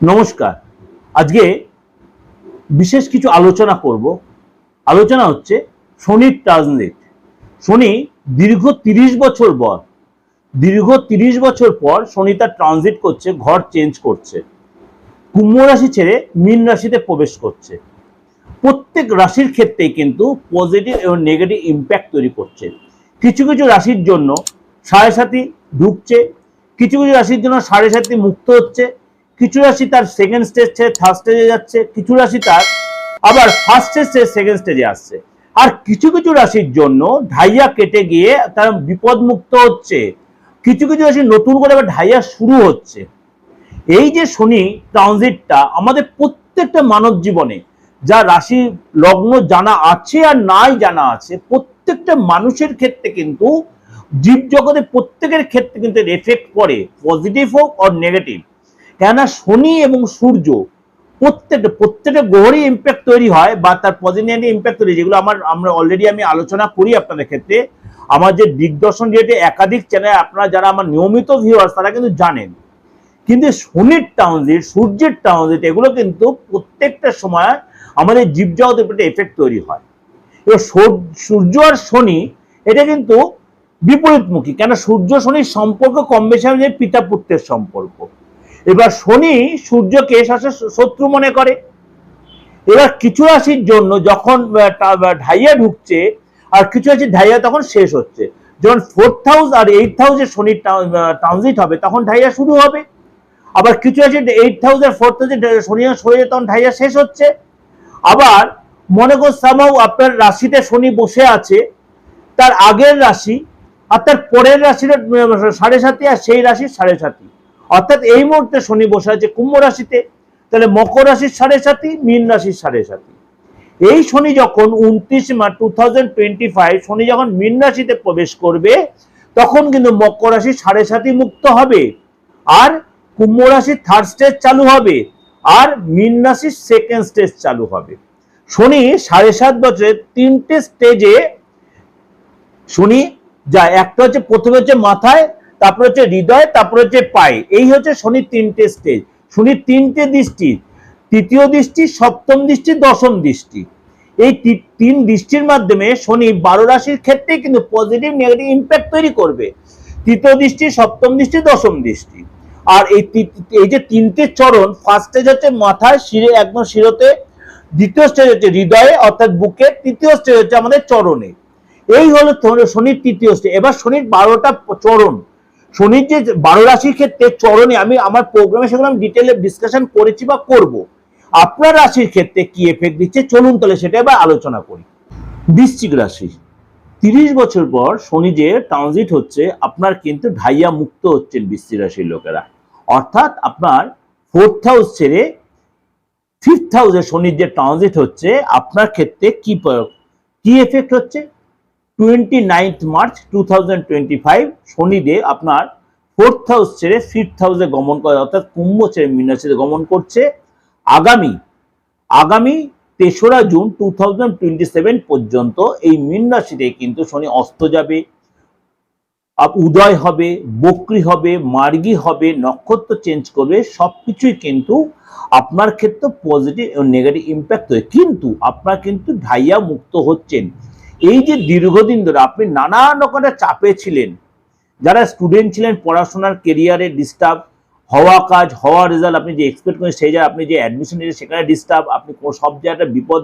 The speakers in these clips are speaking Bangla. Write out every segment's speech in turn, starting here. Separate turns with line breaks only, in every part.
নমস্কার। আজকে বিশেষ কিছু আলোচনা করব। আলোচনা হচ্ছে শনির ট্রানজিট শনি দীর্ঘ তিরিশ বছর পর, দীর্ঘ তিরিশ বছর পর শনি তার ট্রানজিট করছে, ঘর চেঞ্জ করছে। কুম্ভ রাশি ছেড়ে মীন রাশিতে প্রবেশ করছে। প্রত্যেক রাশির ক্ষেত্রেই কিন্তু পজিটিভ এবং নেগেটিভ ইম্প্যাক্ট তৈরি করছে। কিছু কিছু রাশির জন্য সাড়ে সাথী ঢুকছে, কিছু কিছু রাশির জন্য সাড়ে সাথী মুক্ত হচ্ছে কিছু রাশি তার সেকেন্ড স্টেজ ছেড়ে থার্ড স্টেজে যাচ্ছে কিছু রাশি তার আবার ফার্স্ট স্টেজ সেকেন্ড স্টেজে আসছে। আর কিছু কিছু রাশির জন্য ঢাইয়া কেটে গিয়ে তারা বিপদ মুক্ত হচ্ছে। কিছু কিছু রাশি নতুন করে আবার ঢাইয়া শুরু হচ্ছে। এই যে শনি ট্রানজিটটা আমাদের প্রত্যেকটা মানব জীবনে, যা রাশি লগ্ন জানা আছে আর নাই জানা আছে, প্রত্যেকটা মানুষের ক্ষেত্রে কিন্তু জীব জগতে প্রত্যেকের ক্ষেত্রে কিন্তু এফেক্ট করে পজিটিভ হোক আর নেগেটিভ কেননা শনি এবং সূর্য প্রত্যেকটা প্রত্যেকটা গ্রহেরই ইম্প্যাক্ট তৈরি হয় বা তার পজিটিভ ইম্প্যাক্ট তৈরি যেগুলো আমার, আমরা অলরেডি আমি আলোচনা করি আপনাদের ক্ষেত্রে। আমার যে দিগদর্শন রিলেটেড একাধিক চ্যানেল আপনারা যারা আমার নিয়মিত ভিউয়ার্স তারা কিন্তু জানেন। কিন্তু শনির ট্রানজিট সূর্যের ট্রানজিট এগুলো কিন্তু প্রত্যেকটা সময় আমাদের জীবজগতের উপর এফেক্ট তৈরি হয়। এবার সূর্য আর শনি, এটা কিন্তু বিপরীতমুখী। কেন সূর্য, শনির সম্পর্ক কম বেশি যে পিতা পুত্রের সম্পর্ক। এবার শনি সূর্যকে শাসক শত্রু মনে করে। এবার কিছু রাশির জন্য যখন ঢাইয়া ঢুকছে, আর কিছু রাশির ঢাইয়া তখন শেষ হচ্ছে। যখন ফোর্থ হাউস আর এইট হাউসে শনির ট্রানজিট হবে, তখন ঢাইয়া শুরু হবে। আবার কিছু আছে eight thousand four thousand Shani শরীরে তখন ঢাইয়া শেষ হচ্ছে। আবার মনে কর সামাও আপনার রাশিতে শনি বসে আছে, তার আগের রাশি আর তার পরের রাশির সাড়ে সাথে আর সেই রাশির সাড়ে সাথী। অর্থাৎ এই মুহূর্তে শনি বসে আছে কুম্ভ রাশিতে, তাহলে মকর রাশির সাড়ে সাথী মীন রাশির সাড়ে সাথী এই শনি যখন উনত্রিশ March two thousand twenty five Shani যখন মীন রাশিতে প্রবেশ করবে, তখন কিন্তু মকর রাশি সাড়ে সাথী মুক্ত হবে। আর কুম্ভ রাশির থার্ড স্টেজ চালু হবে, আর মীন রাশির সেকেন্ড স্টেজ চালু হবে। শনি সাড়ে সাত বছরে তিনটে স্টেজে শনি যায় একটা হচ্ছে প্রথমে হচ্ছে মাথায় তারপর হচ্ছে হৃদয়, তারপর হচ্ছে পায়ে। এই হচ্ছে শনির তিনটে স্টেজ শনির তিনটে দৃষ্টি, তৃতীয় দৃষ্টি, সপ্তম দৃষ্টি, দশম দৃষ্টি। এই তিন দৃষ্টির মাধ্যমে শনি বারো রাশির ক্ষেত্রে কিন্তু পজিটিভ নেগেটিভ ইম্প্যাক্ট তৈরি করবে। তৃতীয় দৃষ্টি, সপ্তম দৃষ্টি, দশম দৃষ্টি। আর এই এই যে তিনটে চরণ ফার্স্ট স্টেজ হচ্ছে মাথায় শিরে, একদম শিরোতে। দ্বিতীয় স্টেজ হচ্ছে হৃদয়ে, অর্থাৎ বুকে। তৃতীয় স্টেজ হচ্ছে আমাদের চরণে। এই হলো শনির তৃতীয় স্টেজ এবার শনির বারোটা চরণ। শনির যে বারো রাশির ক্ষেত্রে চরণে আমি আমার প্রোগ্রামে সেগুলো আমি ডিটেলে ডিসকাশন করেছি বা করব। আপনার রাশির ক্ষেত্রে কি এফেক্ট দিচ্ছে? চলুন তাহলে সেটা এবার আলোচনা করি। বৃশ্চিক রাশি, তিরিশ বছর পর শনি যে ট্রানজিট হচ্ছে, আপনার কিন্তু ঢাইয়া মুক্ত হচ্ছেন বৃশ্চিক রাশির লোকেরা। অর্থাৎ আপনার ফোর্থ হাউস ছেড়ে ফিফথ হাউসে শনির যে ট্রানজিট হচ্ছে, আপনার ক্ষেত্রে কি কি এফেক্ট হচ্ছে? Twenty ninth March two thousand twenty five Shanidev আপনার ফোর্থ হাউস ছেড়ে ফিফথ হাউসে গমন করে, অর্থাৎ কুম্ভ ছেড়ে মীন রাশিতে গমন করছে। আগামী আগামী তেসরা জুন টু থাউজেন্ড পর্যন্ত এই মীন কিন্তু শনি অস্ত যাবে। উদয় হবে, বকরি হবে, মার্গী হবে, নক্ষত্র চেঞ্জ করবে, সবকিছুই কিন্তু আপনার ক্ষেত্রে পজিটিভ এবং নেগেটিভ ইম্প্যাক্ট হয়, কিন্তু আপনার কিন্তু ঢাইয়া মুক্ত হচ্ছেন। এই যে দীর্ঘদিন ধরে আপনি নানান রকমের চাপে ছিলেন, যারা স্টুডেন্ট ছিলেন, পড়াশোনার কেরিয়ারে ডিস্টার্ব হওয়া কাজ, হওয়া রেজাল্ট আপনি যে এক্সপেক্ট করেন, সেই জায়গায় আপনি যে অ্যাডমিশন নিয়েছেন সেখানে ডিস্টার্ব আপনি সব জায়গাটা বিপদ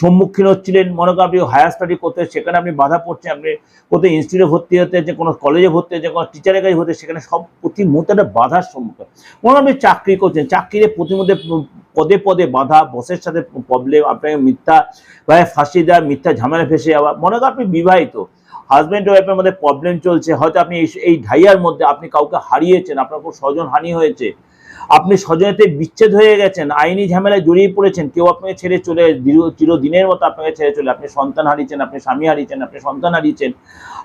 সম্মুখীন হচ্ছিলেন। মনে করেন আপনি হায়ার স্টাডি করতে, সেখানে আপনি বাধা পড়ছেন, আপনি কোথাও ইনস্টিটিউটে ভর্তি হতে হচ্ছে কোনো কলেজে ভর্তি হচ্ছে কোনো টিচারের কাছে হতে, সেখানে সব প্রতি মুহূর্তে একটা বাধার সম্মুখীন। মনে আপনি চাকরি করছেন, চাকরিতে প্রতি পদে পদে বাধা বসের সাথে প্রবলেম আপনাকে মিথ্যা ভাবে ফাঁসি দেওয়া, মিথ্যা ঝামেলা ফেসে যাওয়া, মনে করেন আপনি বিবাহিত। হাজব্যান্ড ওয়াইফের মধ্যে প্রবলেম চলছে, হয়তো আপনি এই- এই ঢাইয়ার মধ্যে আপনি কাউকে হারিয়েছেন, আপনার কোনো স্বজন হানি হয়েছে। আপনি স্বজনেতে বিচ্ছেদ হয়ে গেছেন, আইনি ঝামেলায় জড়িয়ে পড়েছেন, কেউ আপনাকে ছেড়ে চলে চিরদিনের মতো আপনাকে ছেড়ে চলে আপনি সন্তান হারিয়েছেন, আপনি স্বামী হারিয়েছেন, আপনি সন্তান হারিয়েছেন,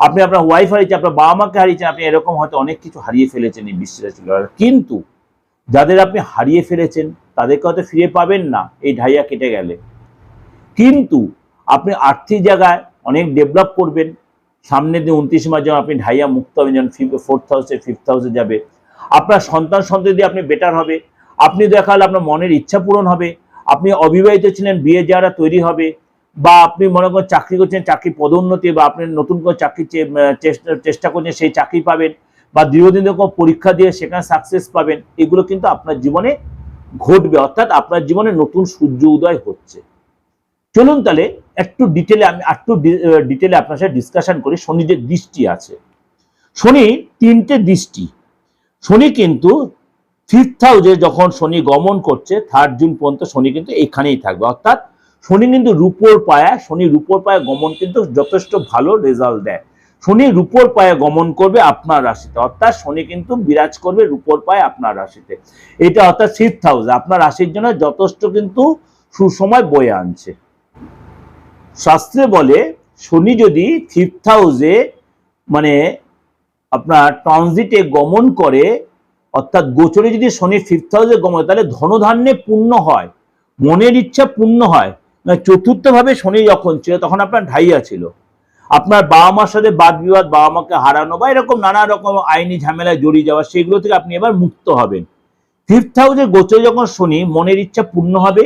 আপনি আপনার ওয়াইফ হারিয়েছেন, আপনার বাবা মাকে হারিয়েছেন, আপনি এরকম হয়তো অনেক কিছু হারিয়ে ফেলেছেন এই বিশ্বের ছিল কিন্তু যাদের আপনি হারিয়ে ফেলেছেন, তাদেরকে হয়তো ফিরে পাবেন না, এই ঢাইয়া কেটে গেলে। কিন্তু আপনি আর্থিক জায়গায় অনেক ডেভেলপ করবেন। সামনের দিন উনত্রিশ মাস যখন আপনি ঢাইয়া মুক্ত হবেন, যখন ফোর্থ হাউসে ফিফথ হাউসে যাবে আপনার সন্তান সন্ততি আপনি বেটার হবে। আপনি দেখালে আপনার মনের ইচ্ছা পূরণ হবে। আপনি অবিবাহিত ছিলেন, বিয়ে যারা তৈরি হবে, বা আপনি মনে করেন চাকরি করছেন, চাকরি পদোন্নতি, বা আপনি নতুন করে চাকরি চেষ্টা করছেন, সেই চাকরি পাবেন, বা দীর্ঘদিন কোনো পরীক্ষা দিয়ে সেখানে সাকসেস পাবেন, এগুলো কিন্তু আপনার জীবনে ঘটবে। অর্থাৎ আপনার জীবনে নতুন সূর্য উদয় হচ্ছে। চলুন তাহলে একটু ডিটেলে আমি একটু ডিটেলে আপনার সাথে ডিসকাশন করি। শনি যে দৃষ্টি আছে। শনি তিনটে দৃষ্টি। শনি কিন্তু ফিফথ হাউসে যখন শনি গমন করছে থার্ড জুন পর্যন্ত শনি কিন্তু এখানেই থাকবে। অর্থাৎ শনি কিন্তু রূপোর পায়া, শনি রূপোর পায়া গমন কিন্তু যথেষ্ট ভালো রেজাল্ট দেয়। শনি রূপোর পায়ে গমন করবে আপনার রাশিতে। অর্থাৎ শনি কিন্তু বিরাজ করবে রূপোর পায়ে আপনার রাশিতে। এটা অর্থাৎ ফিফথ হাউস আপনার রাশির জন্য যথেষ্ট কিন্তু সুসময় বয়ে আনছে। শাস্ত্রে বলে, শনি যদি ফিফথ হাউসে মানে আপনার ট্রানজিটে গমন করে, অর্থাৎ গোচরে যদি শনি ফিফথ হাউসে গমন তাহলে ধনধান্যে পূর্ণ হয়, মনের ইচ্ছা পূর্ণ হয়। মানে চতুর্থভাবে শনি যখন ছিল, তখন আপনার ঢাইয়া ছিল। আপনার বাবা মার সাথে বাদ বিবাদ বাবা মাকে হারানো বা এরকম নানা রকম আইনি ঝামেলায় জড়িয়ে যাওয়া, সেগুলো থেকে আপনি এবার মুক্ত হবেন। ফিফথ হাউসে গোচরে যখন শনি, মনের ইচ্ছা পূর্ণ হবে,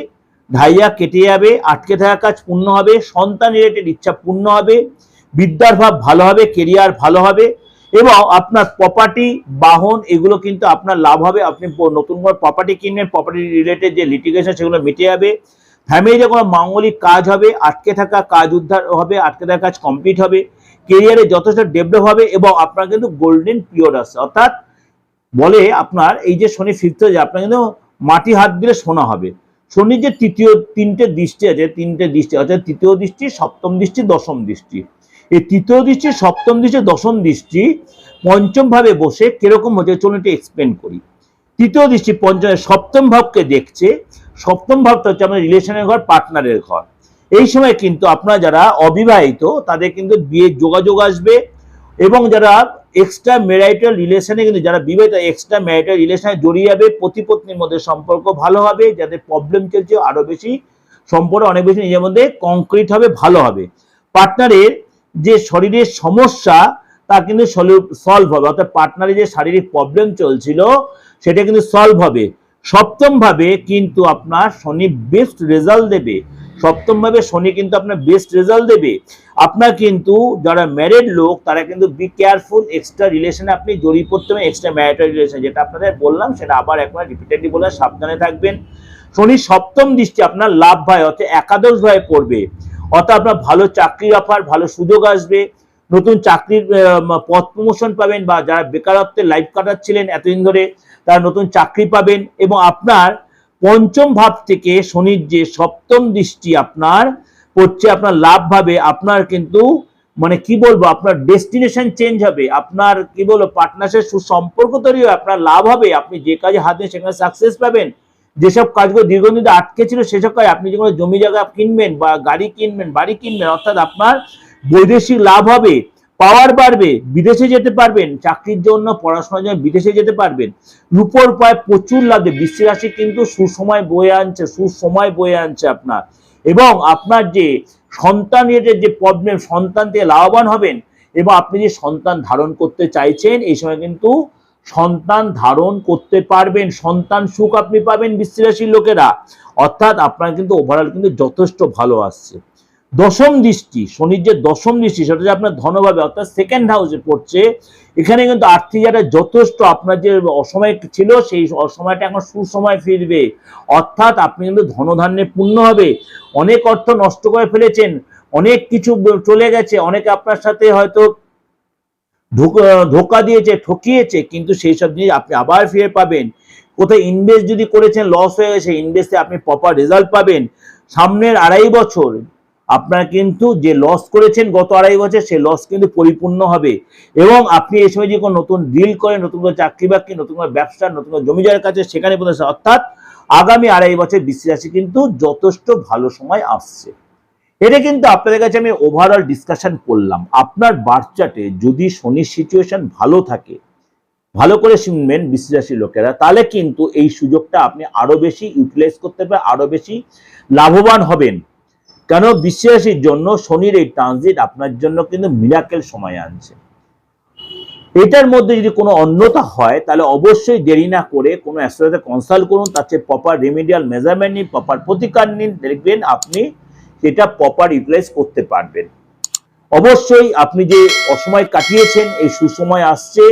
ঢাইয়া কেটে যাবে, আটকে থাকা কাজ পূর্ণ হবে সন্তান রিলেটেড ইচ্ছা পূর্ণ হবে, বিদ্যার ভাব ভালো হবে কেরিয়ার ভালো হবে এবং আপনার প্রপার্টি বাহন, এগুলো কিন্তু আপনার লাভ হবে। আপনি নতুন করে প্রপার্টি কিনবেন প্রপার্টি রিলেটেড যে লিটিগেশন সেগুলো মিটে যাবে। ফ্যামিলিতে কোনো মাঙ্গলিক কাজ হবে, আটকে থাকা কাজ উদ্ধার হবে, আটকে থাকা কাজ কমপ্লিট হবে কেরিয়ারে যথেষ্ট ডেভেলপ হবে এবং আপনার কিন্তু গোল্ডেন পিরিয়ড আসছে অর্থাৎ বলে আপনার এই যে শনি ফিরতে হয়ে যায় আপনার কিন্তু মাটি হাত দিলে সোনা হবে। শনির যে তৃতীয় তিনটে দৃষ্টি আছে, তিনটে দৃষ্টি, অর্থাৎ তৃতীয় দৃষ্টি, সপ্তম দৃষ্টি, দশম দৃষ্টি। এই তৃতীয় দৃষ্টি, সপ্তম দৃষ্টি, দশম দৃষ্টি পঞ্চম ভাবে বসে কীরকম হচ্ছে চলুন একটু এক্সপ্লেন করি। তৃতীয় দৃষ্টি পঞ্চম, সপ্তম ভাবকে দেখছে, সপ্তম ভাবটা হচ্ছে আমাদের রিলেশনের ঘর পার্টনারের ঘর। এই সময় কিন্তু আপনারা যারা অবিবাহিত, তাদের কিন্তু বিয়ে যোগাযোগ আসবে এবং যারা এক্সট্রা ম্যারিটাল রিলেশনে কিন্তু যারা বিবাহিত এক্সট্রা ম্যারিটাল রিলেশনে জড়িয়ে যাবে পতি পত্নীর মধ্যে সম্পর্ক ভালো হবে, যাদের প্রবলেম চলছে আরও বেশি, সম্পর্ক অনেক বেশি, নিজের মধ্যে কংক্রিট হবে, ভালো হবে। পার্টনারের যে শরীরের সমস্যা, তা কিন্তু সলভ হবে। অর্থাৎ পার্টনারের যে শারীরিক প্রবলেম চলছিল, সেটা কিন্তু সলভ হবে। সপ্তম ভাবে কিন্তু আপনার শনি বেস্ট রেজাল্ট দেবে। সপ্তম ভাবে শনি কিন্তু আপনার বেস্ট রেজাল্ট দেবে। আপনার কিন্তু যারা ম্যারিড লোক, তারা কিন্তু বি কেয়ারফুল এক্সট্রা রিলেশনে আপনি জড়িয়ে পড়তে হবে এক্সট্রা ম্যারিটাল রিলেশন যেটা আপনাদের বললাম, সেটা আবার একবার রিপিটেডলি বলে সাবধানে থাকবেন। শনি সপ্তম দৃষ্টি আপনার লাভ ভাই অর্থাৎ একাদশ ভাবে পড়বে। অর্থাৎ আপনার ভালো চাকরির অফার ভালো সুযোগ আসবে, নতুন চাকরির পথ প্রমোশন পাবেন বা যারা বেকারত্বে লাইফ কাটাচ্ছিলেন এতদিন ধরে, তারা নতুন চাকরি পাবেন এবং আপনার পঞ্চম ভাব থেকে শনির যে সপ্তম দৃষ্টি আপনার পড়ছে, আপনার লাভ ভাবে, আপনার কিন্তু মানে কি বলব, আপনার ডেস্টিনেশন চেঞ্জ হবে, আপনার কি বলব পার্টনারশিপ সুসম্পর্ক তৈরি হবে, আপনার লাভ হবে, আপনি যে কাজে হাত সেখানে সাকসেস পাবেন। যেসব কাজগুলো দীর্ঘদিন আটকে ছিল, সেসব কাজ আপনি যেগুলো জমি জায়গা কিনবেন বা গাড়ি কিনবেন, বাড়ি কিনবেন, অর্থাৎ আপনার বৈদেশিক লাভ হবে, পাওয়ার বাড়বে, বিদেশে যেতে পারবেন, চাকরির জন্য, পড়াশোনার জন্য বিদেশে যেতে পারবেন। রূপর পায় প্রচুর লাভ বৃশ্চিক রাশি কিন্তু সুসময় বয়ে আনছে, সুসময় বয়ে আনছে আপনার। এবং আপনার যে সন্তান রিলেটেড যে প্রবলেম সন্তান থেকে লাভবান হবেন, এবং আপনি যে সন্তান ধারণ করতে চাইছেন, এই সময় কিন্তু সন্তান ধারণ করতে পারবেন, সন্তান সুখ আপনি পাবেন রাশির লোকেরা। অর্থাৎ আপনার কিন্তু ওভারঅল কিন্তু যথেষ্ট ভালো আসছে। দশম দৃষ্টি, শনির যে দশম দৃষ্টি, সেটা যে আপনার ধনভাবে, অর্থাৎ সেকেন্ড হাউসে পড়ছে, এখানে কিন্তু আর্থিক যারা যথেষ্ট, আপনার যে অসময় ছিল, সেই অসময়টা এখন সুসময় ফিরবে। অর্থাৎ আপনি কিন্তু ধনধান্যে পূর্ণ হবে। অনেক অর্থ নষ্ট করে ফেলেছেন, অনেক কিছু চলে গেছে, অনেকে আপনার সাথে হয়তো ধোকা- দিয়েছে, ঠকিয়েছে, কিন্তু সেই সব জিনিস আপনি আবার ফিরে পাবেন। কোথায় ইনভেস্ট যদি করেছেন লস হয়ে গেছে ইনভেস্টে আপনি প্রপার রেজাল্ট পাবেন। সামনের আড়াই বছর আপনার কিন্তু যে লস করেছেন গত আড়াই বছর, সেই লস কিন্তু পরিপূর্ণ হবে। এবং আপনি এই সময় যে কোনো নতুন ডিল করেন, নতুন করে চাকরি বাকরি, নতুন করে ব্যবসা, নতুন করে জমিদারের কাছে, সেখানে অর্থাৎ আগামী আড়াই বছর বৃষ্টি রাশি কিন্তু যথেষ্ট ভালো সময় আসছে। এটা কিন্তু আপনাদের কাছে আমি ওভারঅল ডিসকাশন করলাম। আপনার বার্চাটে যদি শনির সিচুয়েশন ভালো থাকে, ভালো করে শুনবেন রাশির লোকেরা, তাহলে কিন্তু এই সুযোগটা আপনি আরও বেশি ইউটিলাইজ করতে পারবেন, আরও বেশি লাভবান হবেন। কেন? বিশ্বাসীর জন্য শনির এই ট্রানজিট আপনার জন্য কিন্তু মিরাকেল সময় আনছে। এটার মধ্যে যদি কোনো অন্যতা হয়, তাহলে অবশ্যই দেরি না করে কোনো অ্যাস্ট্রোলজার কনসাল্ট করুন, তার চেয়ে প্রপার রেমিডিয়াল মেজারমেন্ট নিন প্রপার প্রতিকার নিন, দেখবেন আপনি সেটা প্রপার ইউটিলাইজ করতে পারবেন। অবশ্যই আপনি যে অসময় কাটিয়েছেন, এই সুসময় আসছে।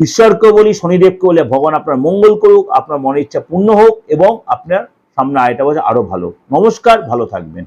ঈশ্বরকে বলি, শনিদেবকে বলে, ভগবান আপনার মঙ্গল করুক, আপনার মনের ইচ্ছা পূর্ণ হোক এবং আপনার সামনে আয়টা বছর আরও ভালো। নমস্কার, ভালো থাকবেন।